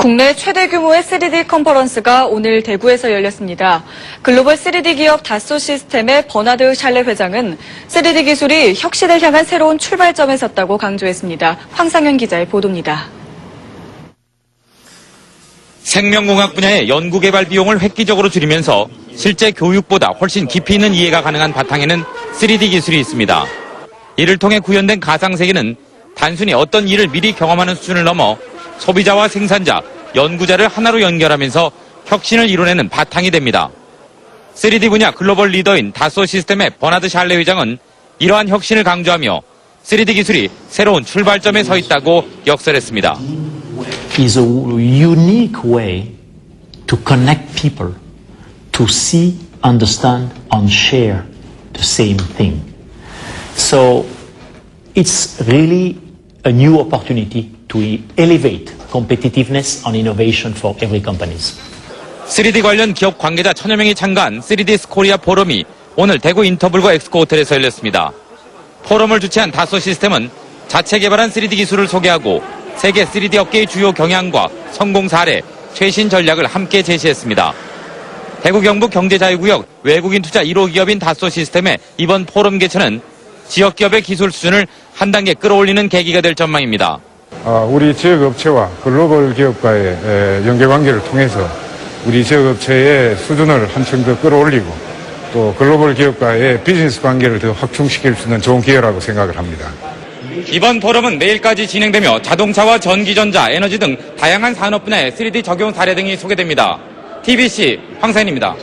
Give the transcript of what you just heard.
국내 최대 규모의 3D 컨퍼런스가 오늘 대구에서 열렸습니다. 글로벌 3D 기업 다소 시스템의 버나드 샬레 회장은 3D 기술이 혁신을 향한 새로운 출발점에 섰다고 강조했습니다. 황상현 기자의 보도입니다. 생명공학 분야의 연구개발 비용을 획기적으로 줄이면서 실제 교육보다 훨씬 깊이 있는 이해가 가능한 바탕에는 3D 기술이 있습니다. 이를 통해 구현된 가상세계는 단순히 어떤 일을 미리 경험하는 수준을 넘어 소비자와 생산자, 연구자를 하나로 연결하면서 혁신을 이뤄내는 바탕이 됩니다. 3D 분야 글로벌 리더인 다소 시스템의 버나드 샬레 회장은 이러한 혁신을 강조하며 3D 기술이 새로운 출발점에 서 있다고 역설했습니다. is a unique way to connect people to see, understand, and share the same thing. So it's really a new opportunity to elevate competitiveness and innovation for every companies. 3D 관련 기업 관계자 천여 명이 참가한 3D 코리아 포럼이 오늘 대구 인터블과 엑스코 호텔에서 열렸습니다. 포럼을 주최한 다소 시스템은 자체 개발한 3D 기술을 소개하고 세계 3D 업계의 주요 경향과 성공 사례, 최신 전략을 함께 제시했습니다. 대구 경북 경제자유구역 외국인 투자 1호 기업인 다소 시스템의 이번 포럼 개최는 지역 기업의 기술 수준을 한 단계 끌어올리는 계기가 될 전망입니다. 아, 우리 지역업체와 글로벌 기업과의 에, 연계관계를 통해서 우리 지역업체의 수준을 한층 더 끌어올리고 또 글로벌 기업과의 비즈니스 관계를 더 확충시킬 수 있는 좋은 기회라고 생각을 합니다. 이번 포럼은 내일까지 진행되며 자동차와 전기전자, 에너지 등 다양한 산업 분야의 3D 적용 사례 등이 소개됩니다. TBC 황사인입니다.